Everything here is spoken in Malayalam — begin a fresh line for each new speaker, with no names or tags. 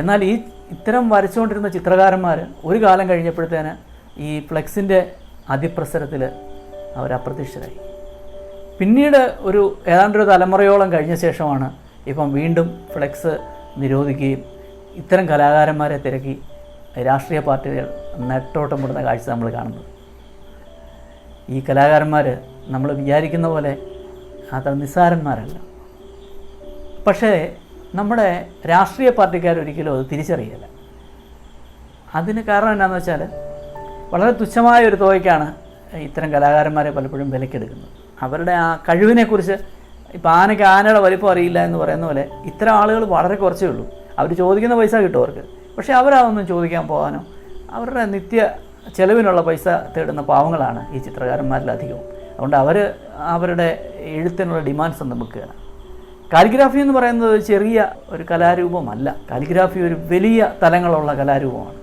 എന്നാൽ ഈ ഇത്തരം വരച്ചുകൊണ്ടിരുന്ന ചിത്രകാരന്മാർ ഒരു കാലം കഴിഞ്ഞപ്പോഴത്തേന് ഈ ഫ്ലെക്സിന്റെ അതിപ്രസരത്തിൽ അവർ അപ്രത്യക്ഷരായി പിന്നീട് ഒരു ഏതാണ്ടൊരു തലമുറയോളം കഴിഞ്ഞ ശേഷമാണ് ഇപ്പം വീണ്ടും ഫ്ലെക്സ് നിരോധിക്കുകയും ഇത്തരം കലാകാരന്മാരെ തിരക്കി രാഷ്ട്രീയ പാർട്ടികൾ നെട്ടോട്ടം വിടുന്ന കാഴ്ച നമ്മൾ കാണുന്നത്. ഈ കലാകാരന്മാർ നമ്മൾ വിചാരിക്കുന്ന പോലെ അത്ര നിസ്സാരന്മാരല്ല. പക്ഷേ നമ്മുടെ രാഷ്ട്രീയ പാർട്ടിക്കാർ ഒരിക്കലും അത് തിരിച്ചറിയില്ല. അതിന് കാരണം എന്താണെന്ന് വെച്ചാൽ വളരെ തുച്ഛമായ ഒരു തുകയ്ക്കാണ് ഇത്തരം കലാകാരന്മാരെ പലപ്പോഴും വിലക്കെടുക്കുന്നത്. അവരുടെ ആ കഴിവിനെക്കുറിച്ച് ഇപ്പോൾ ആനയ്ക്ക് ആനയുടെ വലിപ്പം അറിയില്ല എന്ന് പറയുന്ന പോലെ ഇത്തരം ആളുകൾ വളരെ കുറച്ചേ ഉള്ളൂ. അവർ ചോദിക്കുന്ന പൈസ കിട്ടും അവർക്ക്. പക്ഷേ അവരതൊന്നും ചോദിക്കാൻ പോകാനോ അവരുടെ നിത്യ ചെലവിനുള്ള പൈസ തേടുന്ന പാവങ്ങളാണ് ഈ ചിത്രകാരന്മാരിലധികവും. അതുകൊണ്ട് അവർ അവരുടെ എഴുത്തിനുള്ള ഡിമാൻഡ്സ് ഒന്നും വെക്കുകയാണ് കാലിഗ്രാഫി എന്ന് പറയുന്നത് ചെറിയ ഒരു കലാരൂപമല്ല. കാലിഗ്രാഫി ഒരു വലിയ തലങ്ങളുള്ള കലാരൂപമാണ്.